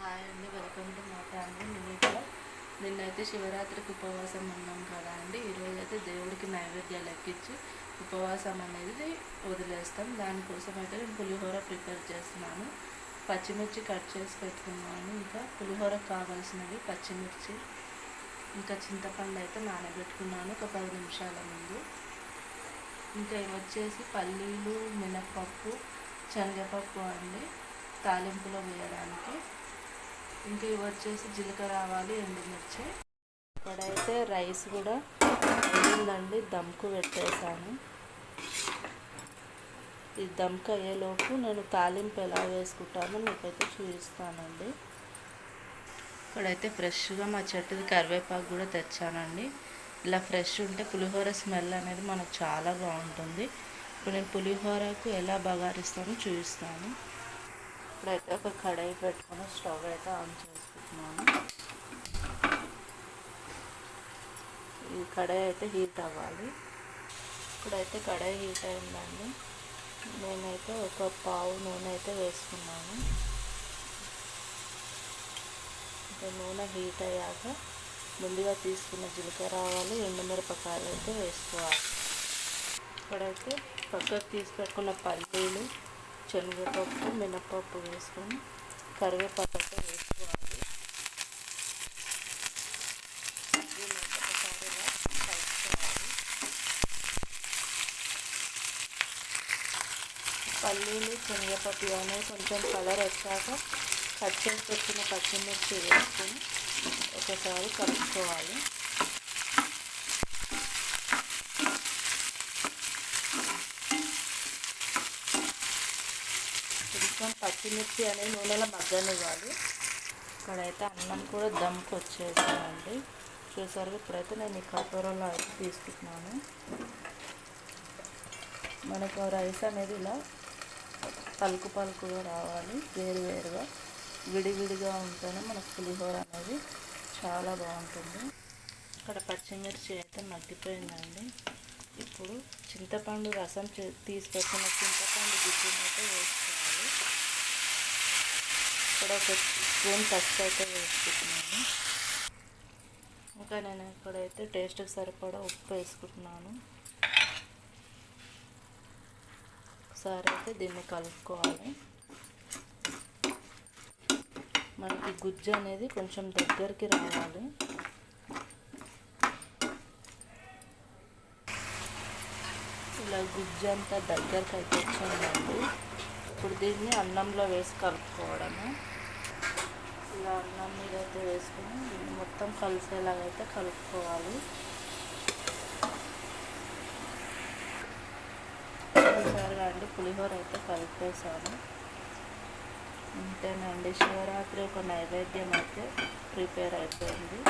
Hi అండి. Welcome to మా family. నేను నిన్నైతే శివరాత్రికి ఉపవాసం ఉన్నాం కదా అండి. ఈరోజు అయితే దేవుడికి నైవేద్యాలు ఎక్కించి ఉపవాసం అనేది వదిలేస్తాం. దానికోసం అయితే నేను పులిహోర ప్రిపేర్ చేస్తున్నాను. పచ్చిమిర్చి కట్ చేసి పెట్టుకున్నాను. ఇంకా పులిహోరకు కావాల్సినవి పచ్చిమిర్చి ఇంకా చింతపండు అయితే నానబెట్టుకున్నాను ఒక పది నిమిషాల ముందు. ఇంకా వచ్చేసి పల్లీలు మినప్పప్పు శనగపప్పు అండి. తాలింపులో వేయడానికి. ఇంకా ఇవి వచ్చేసి జీలకర్ర ఆవాలు ఎండుమిర్చి. ఇక్కడైతే రైస్ కూడా ఉందండి. దమ్కు పెట్టేశాను. ఈ దమ్కు అయ్యేలోపు నేను తాలింపు ఎలా వేసుకుంటానో మీకైతే చూపిస్తానండి. ఇక్కడైతే ఫ్రెష్గా మా చెట్టుది కరివేపాకు కూడా తెచ్చానండి. ఇలా ఫ్రెష్ ఉంటే పులిహోర స్మెల్ అనేది మనకు చాలా బాగుంటుంది. ఇప్పుడు నేను పులిహోరకు ఎలా బగారిస్తానో చూపిస్తాను. ఇప్పుడైతే ఒక కడాయి పెట్టుకుని స్టవ్ అయితే ఆన్ చేసుకుంటున్నాను. ఈ కడాయి అయితే హీట్ అవ్వాలి. ఇప్పుడైతే కడాయి హీట్ అయిందండి. నేనైతే ఒక పావు నూనె అయితే వేసుకున్నాను. నూనె హీట్ అయ్యాక ముందుగా తీసుకున్న జీలకర్ర ఆవాలు ఎండుమిరపకాయలు అయితే వేసుకోవాలి. ఇప్పుడైతే పక్కకు తీసి పెట్టుకున్న పల్లీలు శనగపప్పు మినపప్పు వేసుకొని కరివేపాకు వేసుకోవాలి. కలుపుకోవాలి. పల్లీలు శనగపప్పు అనేవి కొంచెం కలర్ వచ్చాక కట్ చేసి వచ్చిన పచ్చిమిర్చి వేసుకొని ఒకసారి కలుపుకోవాలి కొంచెం పచ్చిమిర్చి అనేది నూనెలో మగ్గనివ్వాలి. ఇక్కడైతే అన్నం కూడా దమ్కి వచ్చేసానండి చూసారు ఇప్పుడైతే నేను ఈ కటోరలో అయితే తీసుకుంటున్నాను. మనకు రైస్ అనేది ఇలా పలుకు పలుకుగా రావాలి వేరు వేరుగా విడివిడిగా ఉంటేనే మనకు పులిహోర అనేది చాలా బాగుంటుంది. ఇక్కడ పచ్చిమిర్చి అయితే మగ్గిపోయిందండి. ఇప్పుడు చింతపండు రసం తీసి పెట్టిన చింతపండు గుజ్జుని అయితే ఇక్కడ ఒక స్పూన్ పసుపు అయితే వేసుకుంటున్నాను. ఇంకా నేను ఇక్కడైతే టేస్ట్కి సరిపడా ఉప్పు వేసుకుంటున్నాను. ఒకసారి అయితే దీన్ని కలుపుకోవాలి. మనకి గుజ్జు అనేది కొంచెం దగ్గరికి రావాలి. ఇలా గుజ్జు అంతా దగ్గరికి అయితే వచ్చిందండి ఇప్పుడు దీన్ని అన్నంలో వేసి కలుపుకోవడము. ఇలా అన్నం మీద అయితే వేసుకొని దీన్ని మొత్తం కలిసేలాగైతే కలుపుకోవాలి. చూసారుగా అండి పులిహోర అయితే కలిపేసాను అంతేనండి శివరాత్రి ఒక నైవేద్యం అయితే ప్రిపేర్ అయిపోయింది.